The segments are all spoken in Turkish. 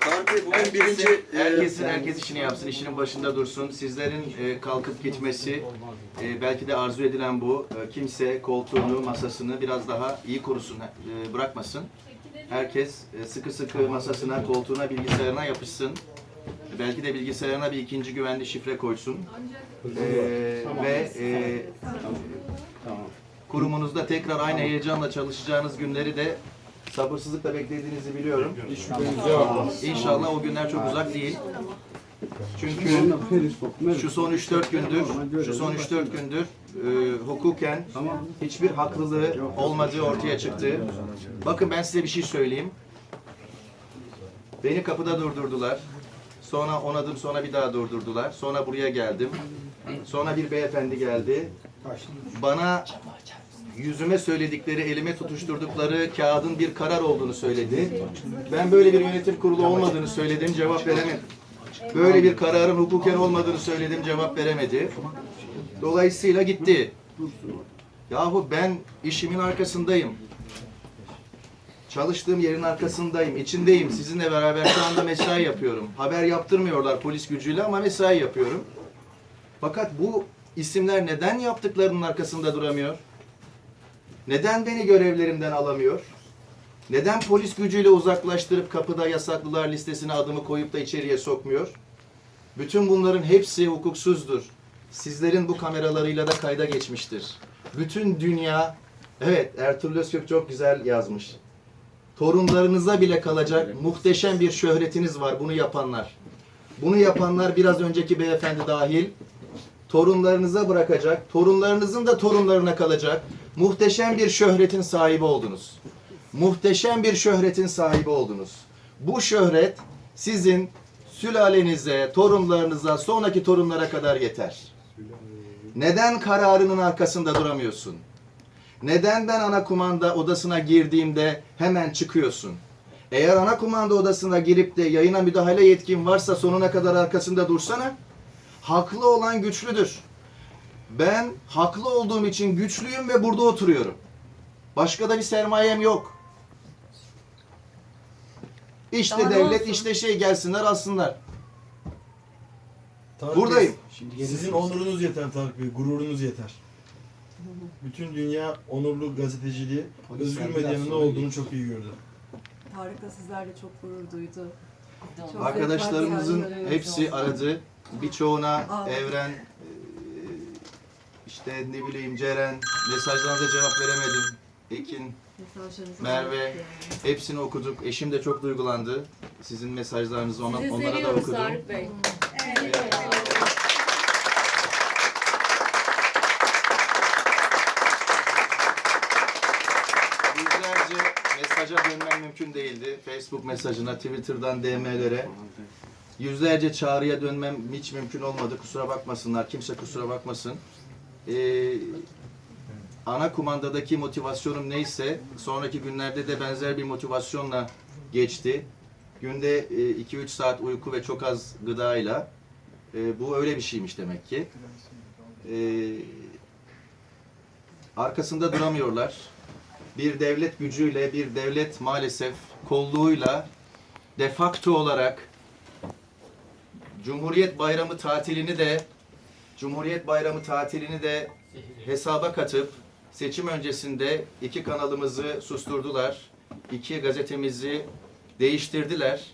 Tarık bugün birinci e, Herkesin herkes işini yapsın, işinin başında dursun. Sizlerin e, kalkıp gitmesi, e, belki de arzu edilen bu. E, kimse koltuğunu, masasını biraz daha iyi korusun, e, bırakmasın. Herkes e, sıkı sıkı masasına, koltuğuna, bilgisayarına yapışsın. Belki de bilgisayarına bir ikinci güvenli şifre koysun. E, ve e, kurumunuzda tekrar aynı heyecanla çalışacağınız günleri de sabırsızlıkla beklediğinizi biliyorum. İnşallah o günler çok uzak değil. Çünkü şu son 3-4 gündür, şu son 3-4 gündür e, hukuken hiçbir haklılığı olmadığı ortaya çıktı. Bakın ben size bir şey söyleyeyim. Beni kapıda durdurdular. Sonra on adım sonra bir daha durdurdular. Sonra buraya geldim. Sonra bir beyefendi geldi. Bana yüzüme söyledikleri, elime tutuşturdukları kağıdın bir karar olduğunu söyledi. Ben böyle bir yönetim kurulu olmadığını söyledim, cevap veremedim. Böyle bir kararın hukuken olmadığını söyledim, cevap veremedi. Dolayısıyla gitti. Yahu ben işimin arkasındayım. Çalıştığım yerin arkasındayım, içindeyim. Sizinle beraber şu anda mesai yapıyorum. Haber yaptırmıyorlar polis gücüyle ama mesai yapıyorum. Fakat bu isimler neden yaptıklarının arkasında duramıyor? Neden beni görevlerimden alamıyor? Neden polis gücüyle uzaklaştırıp kapıda yasaklılar listesine adımı koyup da içeriye sokmuyor? Bütün bunların hepsi hukuksuzdur. Sizlerin bu kameralarıyla da kayda geçmiştir. Bütün dünya, evet Ertuğrul Özkök çok güzel yazmış. Torunlarınıza bile kalacak muhteşem bir şöhretiniz var bunu yapanlar. Bunu yapanlar biraz önceki beyefendi dahil torunlarınıza bırakacak, torunlarınızın da torunlarına kalacak muhteşem bir şöhretin sahibi oldunuz. Muhteşem bir şöhretin sahibi oldunuz. Bu şöhret sizin sülalenize, torunlarınıza, sonraki torunlara kadar yeter. Neden kararının arkasında duramıyorsun? Neden ben ana kumanda odasına girdiğimde hemen çıkıyorsun? Eğer ana kumanda odasına girip de yayına müdahale yetkin varsa sonuna kadar arkasında dursana. Haklı olan güçlüdür. Ben haklı olduğum için güçlüyüm ve burada oturuyorum. Başka da bir sermayem yok. İşte Daha ne devlet, olsun? işte şey gelsinler alsınlar. Tarık Buradayım. Bey, Sizin onurunuz yeter Tarık Bey, gururunuz yeter. Bütün dünya onurlu gazeteciliği, özgür medyanın ne olduğunu çok iyi gördü. Tarık da sizlerle çok gurur duydu. Çok Arkadaşlarımızın hepsi aradı. Birçoğuna Aa. Evren, işte ne bileyim Ceren, mesajlarınıza cevap veremedim. Ekin, Merve, yani. hepsini okuduk. Eşim de çok duygulandı. Sizin mesajlarınızı ona, Sizi onlara da okudum. Tarık Bey. Yüzlerce mesaja dönmem mümkün değildi. Facebook mesajına, Twitter'dan DM'lere. Yüzlerce çağrıya dönmem hiç mümkün olmadı. Kusura bakmasınlar. Kimse kusura bakmasın. Ee, ana kumandadaki motivasyonum neyse sonraki günlerde de benzer bir motivasyonla geçti. Günde 2-3 saat uyku ve çok az gıdayla. e, bu öyle bir şeymiş demek ki. Ee, arkasında duramıyorlar bir devlet gücüyle, bir devlet maalesef kolluğuyla de facto olarak Cumhuriyet Bayramı tatilini de Cumhuriyet Bayramı tatilini de hesaba katıp seçim öncesinde iki kanalımızı susturdular. iki gazetemizi değiştirdiler.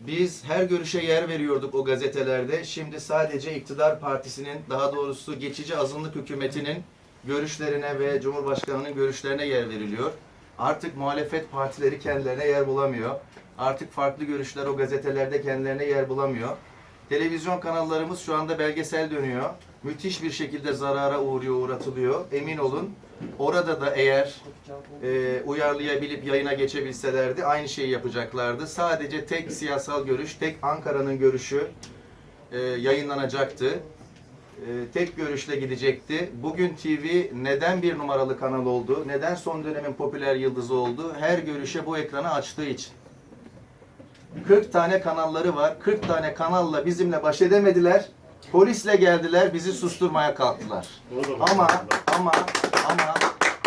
Biz her görüşe yer veriyorduk o gazetelerde. Şimdi sadece iktidar partisinin, daha doğrusu geçici azınlık hükümetinin görüşlerine ve Cumhurbaşkanı'nın görüşlerine yer veriliyor. Artık muhalefet partileri kendilerine yer bulamıyor. Artık farklı görüşler o gazetelerde kendilerine yer bulamıyor. Televizyon kanallarımız şu anda belgesel dönüyor. Müthiş bir şekilde zarara uğruyor, uğratılıyor. Emin olun orada da eğer e, uyarlayabilip yayına geçebilselerdi aynı şeyi yapacaklardı. Sadece tek siyasal görüş, tek Ankara'nın görüşü e, yayınlanacaktı. E, tek görüşle gidecekti. Bugün TV neden bir numaralı kanal oldu? Neden son dönemin popüler yıldızı oldu? Her görüşe bu ekranı açtığı için. 40 tane kanalları var. 40 tane kanalla bizimle baş edemediler. Polisle geldiler, bizi susturmaya kalktılar. Ama ama